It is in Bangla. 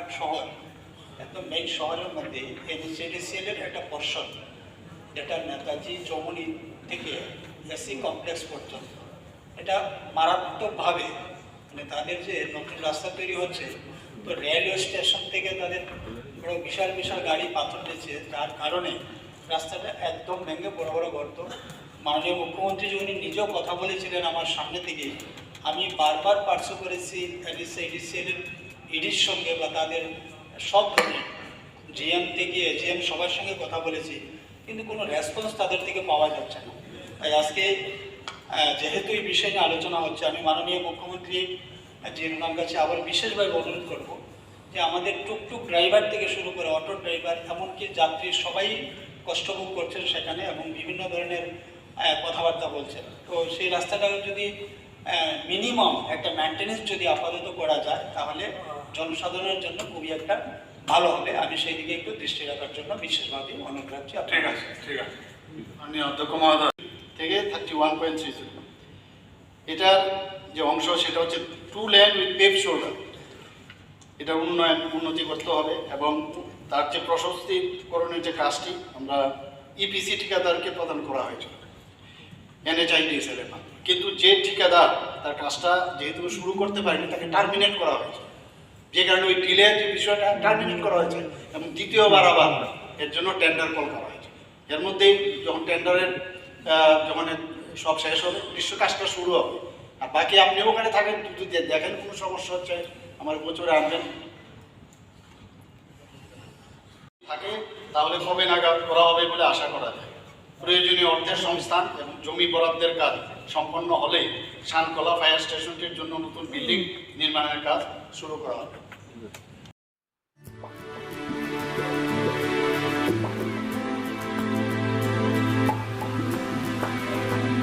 ঢাকার শহর একদম মেইন শহরের মধ্যে এই যে একটা পর্ষদ যেটা নেতাজি চৌমনি থেকে এসি কমপ্লেক্স পর্যন্ত, এটা মারাত্মকভাবে মানে তাদের যে নতুন রাস্তা তৈরি হচ্ছে, তো রেলওয়ে স্টেশন থেকে তাদের বড় বিশাল বিশাল গাড়ি পাথর দিয়েছে তার কারণে রাস্তাটা একদম ভেঙে বড় বড় গর্ত। মাননীয় মুখ্যমন্ত্রী যখন নিজেও কথা বলেছিলেন আমার সামনে থেকে আমি বারবার পার্শ্ব করেছি এডিসি এডিসিএলের ইডির সঙ্গে বা তাদের সব ধরনের জিএম থেকে এজিএম সবার সঙ্গে কথা বলেছি, কিন্তু কোনো রেসপন্স তাদের থেকে পাওয়া যাচ্ছে না। তাই আজকে যেহেতু এই বিষয় নিয়ে আলোচনা হচ্ছে, আমি মাননীয় মুখ্যমন্ত্রী যে ওনার কাছে আবার বিশেষভাবে অনুরোধ করব যে আমাদের টুকটুক ড্রাইভার থেকে শুরু করে অটো ড্রাইভার এমনকি যাত্রী সবাই কষ্ট ভোগ করছেন সেখানে এবং বিভিন্ন ধরনের কথাবার্তা বলছেন। তো সেই রাস্তাটা যদি মিনিমাম একটা মেনটেনেন্স যদি আপাতত করা যায় তাহলে জনসাধারণের জন্য খুবই একটা ভালো হবে। আমি সেই দিকে একটু দৃষ্টি রাখার জন্য বিশেষভাবে অনুরোধ রাখছি ঠিক আছে ঠিক আছে। মাননীয় অধ্যক্ষ মহোদয় থেকে থার্টি ওয়ান পয়েন্ট থ্রি এটার যে অংশ সেটা হচ্ছে two lane with pave shoulder এটা উন্নয়ন উন্নতি করতে হবে এবং তার যে প্রশস্তিকরণের যে কাজটি আমরা ইপিসি ঠিকাদারকে প্রদান করা হয়েছিল এনএচআইডিএসএল এর মাধ্যমে কিন্তু যে ঠিকাদার তার কাজটা যেহেতু শুরু করতে পারেনি, তাকে টার্মিনেট করা হয়েছে। যে কারণে ওই ডিলে যে বিষয়টা টার্মিনেট করা হয়েছে এবং দ্বিতীয়বার আবার এর জন্য টেন্ডার কল করা হয়েছে। এর মধ্যেই যখন টেন্ডারের যখন সব শেষ হবে গ্রীষ্ম কাজটা শুরু হবে। আর বাকি আপনি ওখানে থাকেন, যদি দেখেন কোনো সমস্যা হচ্ছে, আমার বছরে আনবেন। থাকে, তাহলে কবে নাগাদ করা হবে বলে আশা করা যায়। প্রয়োজনীয় অর্থের সংস্থান এবং জমি বরাদ্দের কাজ সম্পন্ন হলে শানকলা ফায়ার স্টেশনটির জন্য নতুন বিল্ডিং নির্মাণের কাজ শুরু করা হবে।